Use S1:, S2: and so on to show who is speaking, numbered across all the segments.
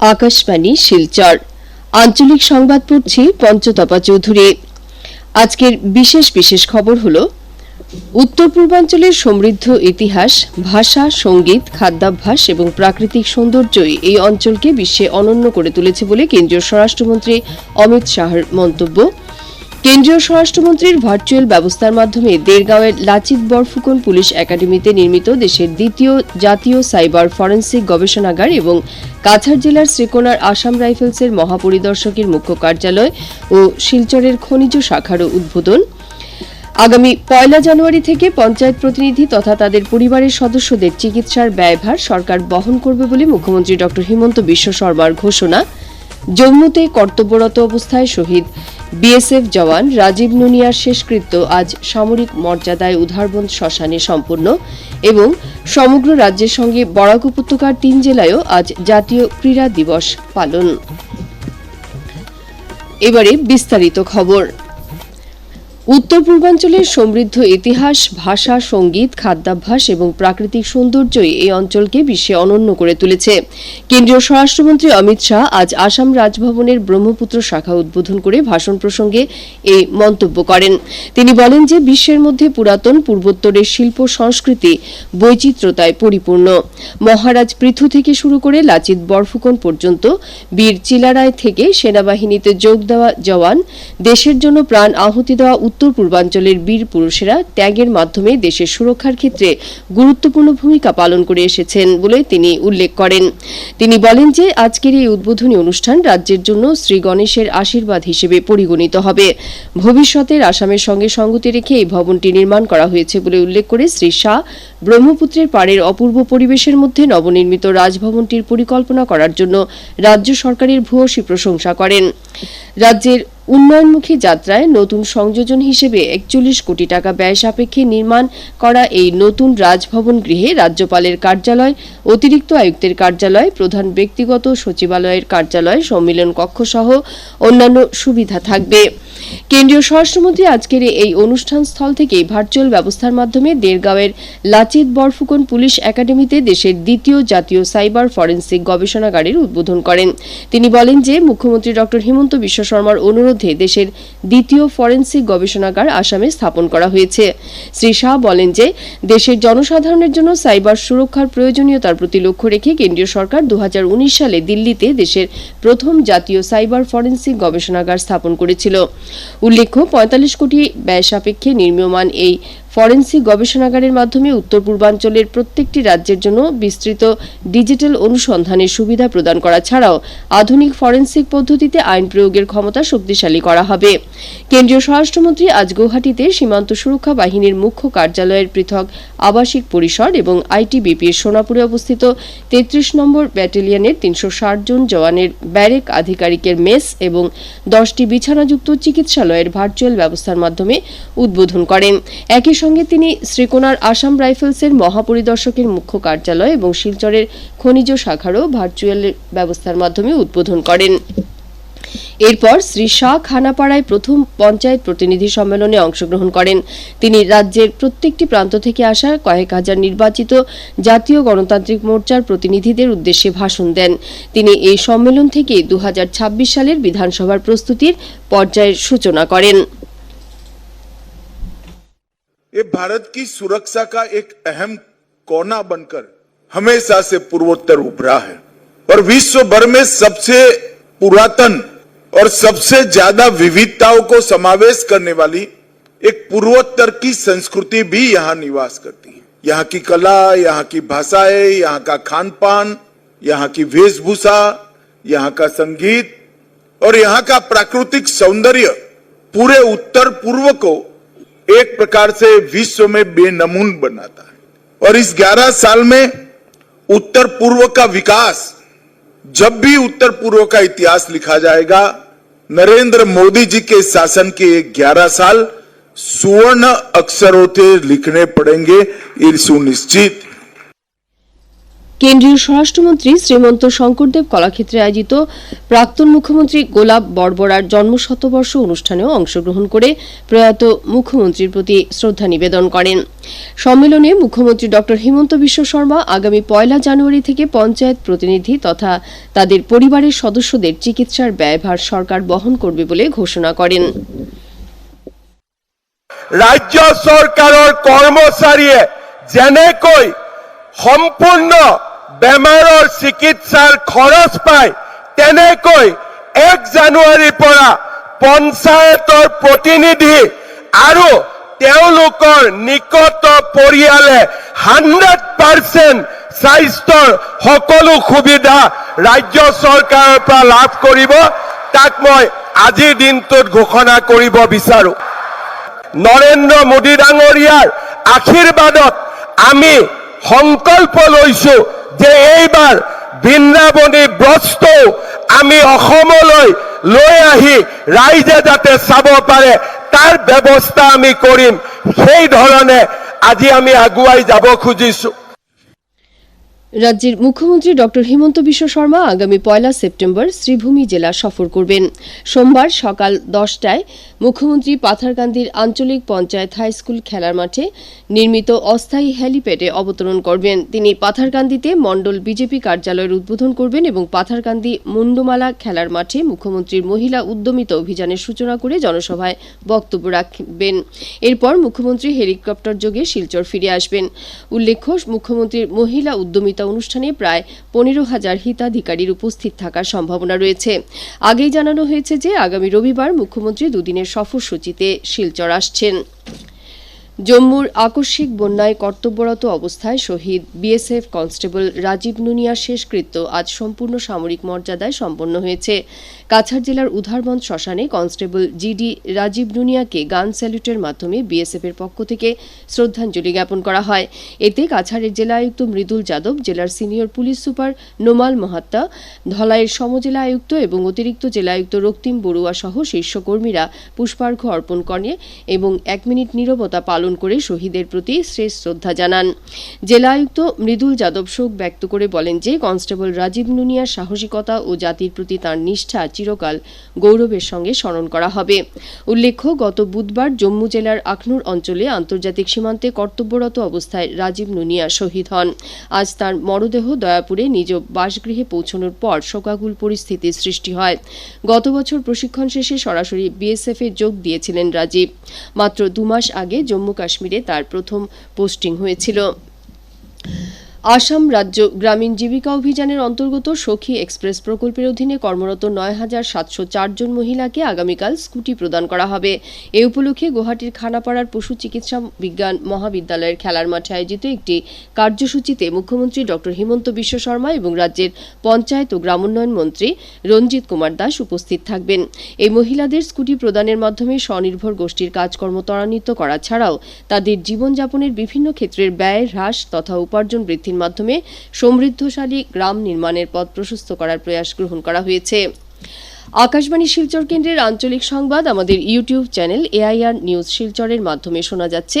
S1: আকাশবাণী, শিলচর। আঞ্চলিক সংবাদ পড়ছি পঞ্চতপা চৌধুরী। আজকের বিশেষ বিশেষ খবর হল উত্তর পূর্বাঞ্চলের সমৃদ্ধ ইতিহাস, ভাষা, সংগীত, খাদ্যাভ্যাস এবং প্রাকৃতিক সৌন্দর্যই এই অঞ্চলকে বিশ্বে অনন্য করে তুলেছে বলে কেন্দ্রীয় স্বরাষ্ট্রমন্ত্রী অমিত শাহর মন্তব্য। কেন্দ্রীয় স্বরাষ্ট্রমন্ত্রীর ভার্চুয়াল ব্যবস্থার মাধ্যমে দেরগাঁওয়ের লাচিত বরফুকন পুলিশ একাডেমিতে নির্মিত দেশের দ্বিতীয় জাতীয় সাইবার ফরেন্সিক গবেষণাগার এবং কাছাড় জেলার শ্রীকোনার আসাম রাইফেলসের মহাপরিদর্শকের মুখ্য কার্যালয় ও শিলচরের খনিজ শাখারও উদ্বোধন। আগামী পয়লা জানুয়ারি থেকে পঞ্চায়েত প্রতিনিধি তথা তাদের পরিবারের সদস্যদের চিকিৎসার ব্যয়ভার সরকার বহন করবে বলে মুখ্যমন্ত্রী ড হিমন্ত বিশ্ব শর্মার ঘোষণা। জম্মুতে কর্তব্যরত অবস্থায় শহীদ বিএসএফ জওয়ান রাজীব নুনিয়ার শেষকৃত্য আজ সামরিক মর্যাদায় উধারবন্দ শ্মশানে সম্পূর্ণ এবং সমগ্র রাজ্যের সঙ্গে বরাক উপত্যকার তিন জেলায়ও আজ জাতীয় ক্রীড়া দিবস পালন। এবারে বিস্তারিত খবর। উত্তর পূর্বাঞ্চলের সমৃদ্ধ ইতিহাস, ভাষা, সংগীত, খাদ্যাভ্যাস এবং প্রাকৃতিক সৌন্দর্যই এই অঞ্চলকে বিশ্বে অনন্য করে তুলেছে। কেন্দ্রীয় স্বরাষ্ট্রমন্ত্রী অমিত শাহ আজ আসাম রাজভবনের ব্রহ্মপুত্র শাখা উদ্বোধন করে ভাষণ প্রসঙ্গে এই মন্তব্য করেন। তিনি বলেন যে, বিশ্বের মধ্যে পুরাতন পূর্বোত্তরের শিল্প সংস্কৃতি বৈচিত্র্যতায় পরিপূর্ণ। মহারাজ পৃথু থেকে শুরু করে লাচিত বরফুকন পর্যন্ত, বীর চিলারায় থেকে সেনাবাহিনীতে যোগ দেওয়া জওয়ান, দেশের জন্য প্রাণ আহুতি দেওয়া উত্তর পূর্বাঞ্চলের বীর পুরুষেরা ত্যাগের মাধ্যমে দেশের সুরক্ষার ক্ষেত্রে গুরুত্বপূর্ণ ভূমিকা পালন করে এসেছেন বলে তিনি উল্লেখ করেন। তিনি বলেন যে, আজকের এই উদ্বোধনী অনুষ্ঠান রাজ্যের জন্য শ্রী গণেশের আশীর্বাদ হিসেবে পরিগণিত হবে। ভবিষ্যতের আসামের সঙ্গে সঙ্গতি রেখে এই ভবনটি নির্মাণ করা হয়েছে বলে উল্লেখ করে শ্রী শাহ ব্রহ্মপুত্রের পাড়ের অপূর্ব পরিবেশের মধ্যে নবনির্মিত রাজভবনটির পরিকল্পনা করার জন্য রাজ্য সরকারের ভূয়সী প্রশংসা করেন। রাজ্যের উন্নয়নমুখী যাত্রায় নতুন সংযোজন হিসেবে একচল্লিশ কোটি টাকা ব্যয় সাপেক্ষে নির্মাণ করা এই নতুন রাজভবন গৃহে রাজ্যপালের কার্যালয়, অতিরিক্ত আয়ুক্তের কার্যালয়, প্রধান ব্যক্তিগত সচিবালয়ের কার্যালয়, সম্মিলন কক্ষসহ অন্যান্য সুবিধা থাকবে। কেন্দ্রীয় স্বরাষ্ট্রমন্ত্রী আজকের এই অনুষ্ঠান স্থল থেকে ভার্চুয়াল ব্যবস্থার মাধ্যমে দেরগাঁওয়ের লাচিত বরফুকন পুলিশ একাডেমিতে দেশের দ্বিতীয় জাতীয় সাইবার ফরেন্সিক গবেষণাগারের উদ্বোধন করেন। তিনি বলেন যে, মুখ্যমন্ত্রী ড. হিমন্ত বিশ্ব শর্মার অনুরোধে দেশের দ্বিতীয় ফরেন্সিক গবেষণাগার আসামে স্থাপন করা হয়েছে। শ্রী শাহ বলেন যে, দেশের জনসাধারণের জন্য সাইবার সুরক্ষার প্রয়োজনীয়তার প্রতি লক্ষ্য রেখে কেন্দ্রীয় সরকার দু হাজার উনিশ সালে দিল্লিতে দেশের প্রথম জাতীয় সাইবার ফরেন্সিক গবেষণাগার স্থাপন করেছিল। উল্লেখ্য পঁয়তাল্লিশ কোটি ব্যয় সাপেক্ষে নির্মীয়মান এই ফরেন্সিক গবেষণাগারের মাধ্যমে উত্তর পূর্বাঞ্চলের প্রত্যেকটি রাজ্যের জন্য বিস্তৃত ডিজিটাল অনুসন্ধানের সুবিধা প্রদান করা ছাড়াও আধুনিক ফরেন্সিক পদ্ধতিতে আইন প্রয়োগের ক্ষমতা শক্তিশালী করা হবে। কেন্দ্রীয় স্বরাষ্ট্রমন্ত্রী আজ গৌহাটিতে সীমান্ত সুরক্ষা বাহিনীর মুখ্য কার্যালয়ের পৃথক আবাসিক পরিসর এবং আইটিবিপির সোনাপুরে অবস্থিত তেত্রিশ নম্বর ব্যাটালিয়নের তিনশো ষাট জন জওয়ানের ব্যারেক আধিকারিকের মেস এবং দশটি বিছানাযুক্ত চিকিৎসালয়ের ভার্চুয়াল ব্যবস্থার মাধ্যমে উদ্বোধন করেন। একই সঙ্গে তিনি শ্রীকোনার আসাম রাইফেলসের মহাপরিদর্শকের মুখ্য কার্যালয় এবং শিলচরের খনিজ শাখারও ভার্চুয়াল ব্যবস্থার মাধ্যমে উদ্বোধন করেন। এরপর শ্রী শাহ খানাপাড়ায় প্রথম পঞ্চায়েত প্রতিনিধি সম্মেলনে অংশগ্রহণ করেন। তিনি রাজ্যের প্রত্যেকটি প্রান্ত থেকে আসা কয়েক হাজার নির্বাচিত জাতীয় গণতান্ত্রিক মোর্চার প্রতিনিধিদের উদ্দেশ্যে ভাষণ দেন। তিনি এই সম্মেলন থেকে দু হাজার ছাব্বিশ সালের বিধানসভার প্রস্তুতির পর্যায়ের সূচনা করেন।
S2: ये भारत की सुरक्षा का एक अहम कोना बनकर हमेशा से पूर्वोत्तर उभरा है। और विश्व भर में सबसे पुरातन और सबसे ज़्यादा विविधताओं को समावेश करने वाली एक पूर्वोत्तर की संस्कृति भी यहाँ निवास करती है। यहाँ की कला, यहाँ की भाषाएँ, यहाँ का खान पान यहाँ की वेशभूषा, यहाँ का संगीत और यहाँ का प्राकृतिक सौंदर्य पूरे उत्तर पूर्व को एक प्रकार से विश्व में बेनमून बनाता है। और इस 11 साल में उत्तर पूर्व का विकास, जब भी उत्तर पूर्व का इतिहास लिखा जाएगा, नरेंद्र मोदी जी के शासन के ये 11 साल सुवर्ण अक्षरों से लिखने पड़ेंगे, ये सुनिश्चित।
S1: কেন্দ্রীয় স্বরাষ্ট্রমন্ত্রী শ্রীমন্ত শঙ্করদেব কলাক্ষেত্রে আয়োজিত প্রাক্তন মুখ্যমন্ত্রী গোলাপ বড়বড়ার জন্মশতবর্ষ অনুষ্ঠানেও অংশগ্রহণ করে প্রয়াত মুখ্যমন্ত্রীর প্রতি শ্রদ্ধা নিবেদন করেন। সম্মেলনে মুখ্যমন্ত্রী ড হিমন্ত বিশ্ব শর্মা আগামী পয়লা জানুয়ারি থেকে পঞ্চায়েত প্রতিনিধি তথা তাদের পরিবারের সদস্যদের চিকিৎসার ব্যয়ভার সরকার বহন করবে বলে ঘোষণা করেন।
S3: রাজ্য সরকারের কৰ্মচাৰীয়ে যেনেকৈ সম্পূৰ্ণ বেমাৰৰ চিকিৎসাৰ খৰচ পায় তেনেকৈ এক জানুৱাৰীৰ পৰা পঞ্চায়তৰ প্ৰতিনিধি আৰু তেওঁলোকৰ নিকট পৰিয়ালে হাণ্ড্ৰেড পাৰ্চেণ্ট স্বাস্থ্যৰ সকলো সুবিধা ৰাজ্য চৰকাৰৰ পৰা লাভ কৰিব। তাক মই আজিৰ দিনটোত ঘোষণা কৰিব বিচাৰোঁ। নৰেন্দ্ৰ মোদী ডাঙৰীয়াৰ আশীৰ্বাদত আমি সংকল্প লৈছো যে এইবাৰ বৃন্দাবনী ব্ৰজটো আমি অসমলৈ লৈ আহি ৰাইজে যাতে চাব পাৰে, তাৰ ব্যৱস্থা আমি কৰিম। সেই ধৰণে আজি আমি আগুৱাই যাব খুজিছো।
S1: রাজ্যের মুখ্যমন্ত্রী ড হিমন্ত বিশ্ব শর্মা আগামী পয়লা সেপ্টেম্বর শ্রীভূমি জেলা সফর করবেন। সোমবার সকাল দশটায় মুখ্যমন্ত্রী পাথারকান্দির আঞ্চলিক পঞ্চায়েত হাই স্কুল খেলার মাঠে নির্মিত অস্থায়ী হ্যালিপ্যাডে অবতরণ করবেন। তিনি পাথারকান্দিতে মণ্ডল বিজেপি কার্যালয়ের উদ্বোধন করবেন এবং পাথারকান্দি মুন্ডমালা খেলার মাঠে মুখ্যমন্ত্রীর মহিলা উদ্যমিতা অভিযানের সূচনা করে জনসভায় বক্তব্য রাখবেন। এরপর মুখ্যমন্ত্রী হেলিকপ্টার যোগে শিলচর ফিরে আসবেন। উল্লেখ্য, মুখ্যমন্ত্রীর মহিলা উদ্যমিতা অনুষ্ঠানে প্রায় পনেরো হাজার হিতাধিকারীর উপস্থিত থাকার সম্ভাবনা রয়েছে। আগেই জানানো হয়েছে যে, আগামী রবিবার মুখ্যমন্ত্রী দুদিনের সফরসূচিতে শিলচর আসছেন। জম্মুর আকস্মিক বন্যায় কর্তব্যরত অবস্থায় শহীদ বিএসএফ কনস্টেবল রাজীব নুনিয়ার শেষকৃত্য আজ সম্পূর্ণ সামরিক মর্যাদায় সম্পন্ন হয়েছে। কাছাড় জেলার উধারবন্দ শ্মশানে কনস্টেবল জিডি রাজীব নুনিয়াকে গান স্যালুটের মাধ্যমে বিএসএফ এর পক্ষ থেকে শ্রদ্ধাঞ্জলি জ্ঞাপন করা হয়। এতে কাছাড়ের জেলা আয়ুক্ত মৃদুল যাদব, জেলার senior police super Nomal Mahatta, ধলাইয়ের সমজেলা আয়ুক্ত এবং অতিরিক্ত জেলা আয়ুক্ত রক্তিম বড়ুয়া সহ শীর্ষ কর্মীরা পুষ্পার্ঘ্য অর্পণ করে এবং এক মিনিট নীরবতা পালন করে শহীদের প্রতি শেষ শ্রদ্ধা জানান। জেলা আয়ুক্ত মৃদুল যাদব শোক ব্যক্ত করে বলেন যে, কনস্টেবল রাজীব নুনিয়ার সাহসিকতা ও জাতির প্রতি তাঁর নিষ্ঠা চিরকাল গৌরবের সঙ্গে স্মরণ করা হবে। উল্লেখ্য, গত বুধবার জম্মু জেলার আখনুর অঞ্চলে আন্তর্জাতিক সীমান্তে কর্তব্যরত অবস্থায় রাজীব নুনিয়া শহীদ হন। আজ তার মরদেহ দয়াপুরে নিজ বাসগৃহে পৌঁছানোর পর শোকাকুল পরিস্থিতির সৃষ্টি হয়। গত বছর প্রশিক্ষণ শেষে সরাসরি বিএসএফ এ যোগ দিয়েছিলেন রাজীব। মাত্র দুমাস আগে জম্মু কাশ্মীরে তার প্রথম পোস্টিং হয়েছিল। আসাম রাজ্য গ্রামীণ জীবিকা অভিযানের অন্তর্গত সখী এক্সপ্রেস প্রকল্পের অধীনে কর্মরত নয় হাজার সাতশো চারজন মহিলাকে আগামীকাল স্কুটি প্রদান করা হবে। এ উপলক্ষে গুয়াহাটির খানাপাড়ার পশু চিকিৎসা বিজ্ঞান মহাবিদ্যালয়ের খেলার মাঠে আয়োজিত একটি কার্যসূচিতে মুখ্যমন্ত্রী ড হিমন্ত বিশ্ব শর্মা এবং রাজ্যের পঞ্চায়েত ও গ্রামোন্নয়ন মন্ত্রী রঞ্জিত কুমার দাস উপস্থিত থাকবেন। এই মহিলাদের স্কুটি প্রদানের মাধ্যমে স্বনির্ভর গোষ্ঠীর কাজকর্ম ত্বরান্বিত করা ছাড়াও তাদের জীবনযাপনের বিভিন্ন ক্ষেত্রের ব্যয় হ্রাস তথা উপার্জন বৃদ্ধির মাধ্যমে সমৃদ্ধশালী গ্রাম নির্মাণের পথ প্রশস্ত করার প্রয়াস গ্রহণ করা হয়েছে। আকাশবাণী শিলচর কেন্দ্রের আঞ্চলিক সংবাদ, আমাদের ইউটিউব চ্যানেল এআইআর নিউজ শিলচরের মাধ্যমে শোনা যাচ্ছে।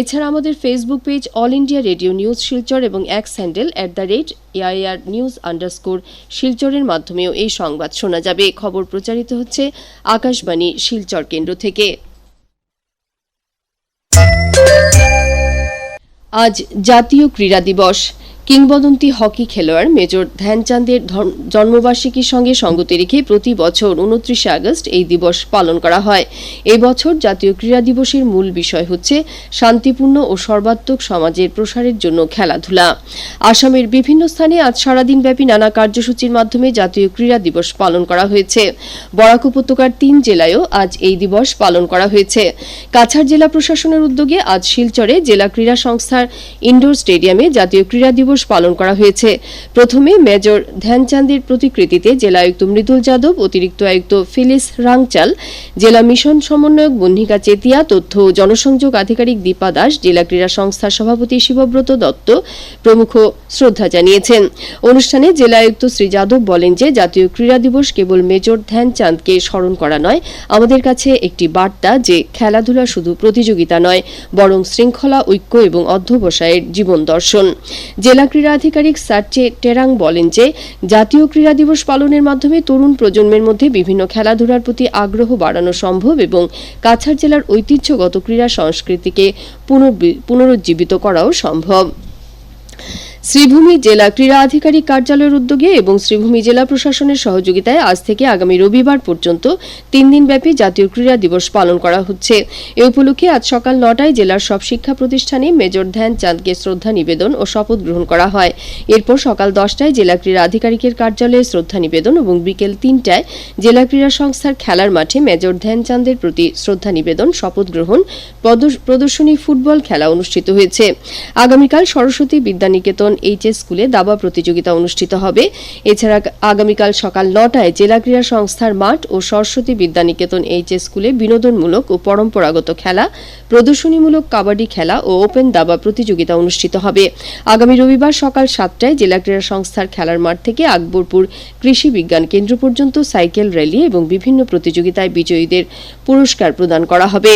S1: এছাড়া আমাদের Facebook page All India Radio news Silchar এবং X handle at the rate AIR news underscore শিলচরের মাধ্যমেও এই সংবাদ শোনা যাবে। খবর প্রচারিত হচ্ছে আকাশবাণী শিলচর কেন্দ্র থেকে। আজ জাতীয় ক্রীড়া দিবস। কিংবদন্তি হকি খেলোয়াড় মেজর ধ্যানচাঁদের জন্মবার্ষিকীর সঙ্গে সঙ্গতি রেখে প্রতি বছর উনত্রিশে আগস্ট এই দিবস পালন করা হয়। এই বছর জাতীয় ক্রীড়া দিবসের মূল বিষয় হচ্ছে শান্তিপূর্ণ ও সর্বাত্মক সমাজের প্রসারের জন্য খেলাধুলা। আসামের বিভিন্ন স্থানে আজ সারাদিনব্যাপী নানা কার্যসূচির মাধ্যমে জাতীয় ক্রীড়া দিবস পালন করা হয়েছে। বরাক উপত্যকার তিন জেলায়ও আজ এই দিবস পালন করা হয়েছে। কাছাড় জেলা প্রশাসনের উদ্যোগে আজ শিলচরে জেলা ক্রীড়া সংস্থার ইনডোর স্টেডিয়ামে জাতীয় ক্রীড়া দিবস পালন করা হয়েছে। প্রথমে মেজর ধ্যানচাঁদের প্রতিকৃতিতে জেলা আয়ুক্ত মৃদুল যাদব, অতিরিক্ত আয়ুক্ত ফিলিস রাংচাল, জেলা মিশন সমন্বয়ক বন্নিকা চেতিয়া, তথ্য ও জনসংযোগ আধিকারিক দীপা দাস, জেলা ক্রীড়া সংস্থার সভাপতি শিবব্রত দত্ত, প্রমুখ শ্রদ্ধা জানিয়েছেন। অনুষ্ঠানে জেলা আয়ুক্ত শ্রী যাদব বলেন যে, জাতীয় ক্রীড়া দিবস কেবল মেজর ধ্যানচাঁদকে স্মরণ করা নয়, আমাদের কাছে একটি বার্তা যে, খেলাধুলা শুধু প্রতিযোগিতা নয়, বরং শৃঙ্খলা, ঐক্য এবং অধ্যবসায়ের জীবন দর্শন। জেলা ক্রীড়া আধিকারিক সার্চে টেরাং বলেন যে, জাতীয় ক্রীড়া দিবস পালনের মাধ্যমে তরুণ প্রজন্মের মধ্যে বিভিন্ন খেলাধুলার প্রতি আগ্রহ বাড়ানো সম্ভব এবং কাছাড় জেলার ঐতিহ্যগত ক্রীড়া সংস্কৃতিকে পুনরুজ্জীবিত করাও সম্ভব। শ্রীভূমি জেলা ক্রীড়া আধিকারিক কার্যালয়ের উদ্যোগে এবং শ্রীভূমি জেলা প্রশাসনের সহযোগিতায় আজ থেকে আগামী রবিবার পর্যন্ত তিন দিনব্যাপী জাতীয় ক্রীড়া দিবস পালন করা হচ্ছে। এ উপলক্ষে আজ সকাল নটায় জেলার সব শিক্ষা প্রতিষ্ঠানে মেজর ধ্যানচাঁদকে শ্রদ্ধা নিবেদন ও শপথ গ্রহণ করা হয়। এরপর সকাল দশটায় জেলা ক্রীড়া আধিকারিকের কার্যালয়ে শ্রদ্ধা নিবেদন এবং বিকেল তিনটায় জেলা ক্রীড়া সংস্থার খেলার মাঠে মেজর ধ্যানচাঁদের প্রতি শ্রদ্ধা নিবেদন, শপথ গ্রহণ, প্রদর্শ- প্রদর্শনী, ফুটবল খেলা অনুষ্ঠিত হয়েছে। আগামীকাল সরস্বতী বিদ্যানিকেতন এইচএস স্কুলে দাবা প্রতিযোগিতা অনুষ্ঠিত হবে। এছাড়া আগামীকাল সকাল নটায় জেলা ক্রীড়া সংস্থার মাঠ ও সরস্বতী বিদ্যানিকেতন এইচএস স্কুলে বিনোদনমূলক ও পরম্পরাগত খেলা, প্রদর্শনীমূলক কাবাডি খেলা ও ওপেন দাবা প্রতিযোগিতা অনুষ্ঠিত হবে। আগামী রবিবার সকাল সাতটায় জেলা ক্রীড়া সংস্থার খেলার মাঠ থেকে আকবরপুর কৃষি বিজ্ঞান কেন্দ্র পর্যন্ত সাইকেল র্যালি এবং বিভিন্ন প্রতিযোগিতায় বিজয়ীদের পুরস্কার প্রদান করা হবে।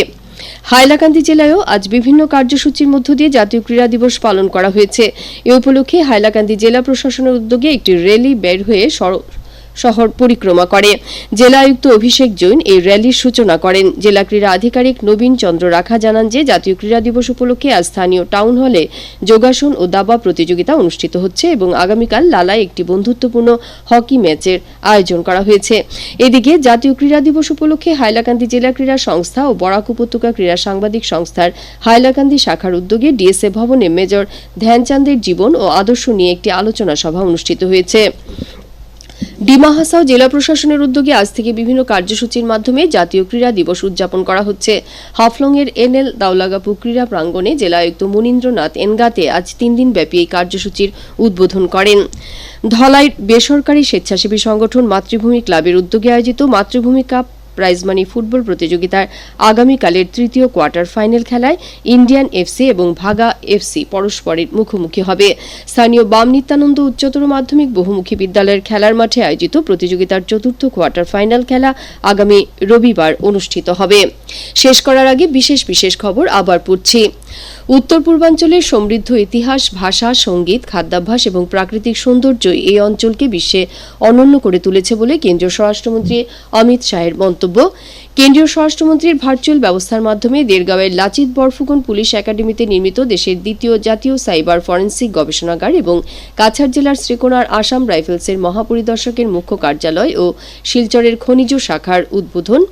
S1: হাইলাকান্দি জেলায়ও আজ বিভিন্ন কার্যসূচির মধ্য দিয়ে জাতীয় ক্রীড়া দিবস পালন করা হয়েছে। এ উপলক্ষে হাইলাকান্দি জেলা প্রশাসনের উদ্যোগে একটি র্যালি বের হয়ে সড়- শহর পরিক্রমা করে। জেলা আয়ুক্ত অভিষেক জৈন এই র্যালির সূচনা করেন। জেলা ক্রীড়া আধিকারিক নবীন চন্দ্র রাখা জানান যে, জাতীয় ক্রীড়া দিবস উপলক্ষে আজ স্থানীয় টাউন হলে যোগাসন ও দাবা প্রতিযোগিতা অনুষ্ঠিত হচ্ছে এবং আগামীকাল লালায় একটি বন্ধুত্বপূর্ণ হকি ম্যাচের আয়োজন করা হয়েছে। এদিকে জাতীয় ক্রীড়া দিবস উপলক্ষে হাইলাকান্দি জেলা ক্রীড়া সংস্থা ও বরাক উপত্যকা ক্রীড়া সাংবাদিক সংস্থার হাইলাকান্দি শাখার উদ্যোগে ডিএসএ ভবনে মেজর ধ্যানচাঁদের জীবন ও আদর্শ নিয়ে একটি আলোচনা সভা অনুষ্ঠিত হয়েছে। ডিমা হাসাও জেলা প্রশাসনের উদ্যোগে আজ থেকে বিভিন্ন কার্যসূচির মাধ্যমে জাতীয় ক্রীড়া দিবস উদযাপন করা হচ্ছে। হাফলং এর এনএল দাউলাগাপু ক্রীড়া প্রাঙ্গণে জেলা আয়ুক্ত মুনীন্দ্রনাথ এনগাতে আজ তিন দিন ব্যাপী এই কার্যসূচির উদ্বোধন করেন। ধলাইর বেসরকারি স্বেচ্ছাসেবী সংগঠন মাতৃভূমি ক্লাবের উদ্যোগে আয়োজিত মাতৃভূমি কাপ প্রাইজ মানি ফুটবল প্রতিযোগিতার আগামীকালের তৃতীয় কোয়ার্টার ফাইনাল খেলায় ইন্ডিয়ান এফসি এবং ভাগা এফসি পরস্পরের মুখোমুখি হবে। স্থানীয় বাম নিত্যানন্দ উচ্চতর মাধ্যমিক বহুমুখী বিদ্যালয়ের খেলার মাঠে আয়োজিত প্রতিযোগিতার চতুর্থ কোয়ার্টার ফাইনাল খেলা আগামী রবিবার অনুষ্ঠিত হবে। শেষ করার আগে বিশেষ বিশেষ খবর আবার পড়ছি। উত্তর পূর্বাঞ্চলের সমৃদ্ধ ইতিহাস, ভাষা, সংগীত, খাদ্যাভ্যাস এবং প্রাকৃতিক সৌন্দর্য এই অঞ্চলকে বিশ্বে অনন্য করে তুলেছে বলে কেন্দ্রীয় স্বরাষ্ট্রমন্ত্রী অমিত শাহের মন্তব্য। কেন্দ্রীয় স্বরাষ্ট্রমন্ত্রীর ভার্চুয়াল ব্যবস্থার মাধ্যমে দেড়গাঁওয়ের লাচিত বরফুকন পুলিশ একাডেমিতে নির্মিত দেশের দ্বিতীয় জাতীয় সাইবার ফরেন্সিক গবেষণাগার এবং কাছাড় জেলার শ্রীকোনার আসাম রাইফেলসের মহাপরিদর্শকের মুখ্য কার্যালয় ও শিলচরের খনিজ শাখার উদ্বোধন।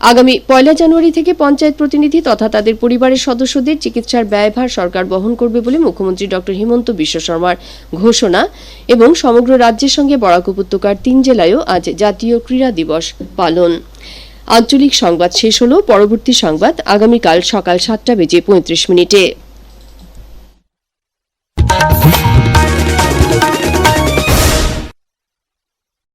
S1: আগামী পয়লা জানুয়ারি থেকে পঞ্চায়েত প্রতিনিধি তথা তাদের পরিবারের সদস্যদের চিকিৎসার ব্যয়ভার সরকার বহন করবে বলে মুখ্যমন্ত্রী ড. হিমন্ত বিশ্ব শর্মার ঘোষণা এবং সমগ্র রাজ্যের সঙ্গে বরাক উপত্যকার তিন জেলায়ও আজ জাতীয় ক্রীড়া দিবস পালন। আঞ্চলিক সংবাদ শেষ হল। পরবর্তী সংবাদ আগামীকাল সকাল সাতটা বেজে পঁয়ত্রিশ মিনিটে।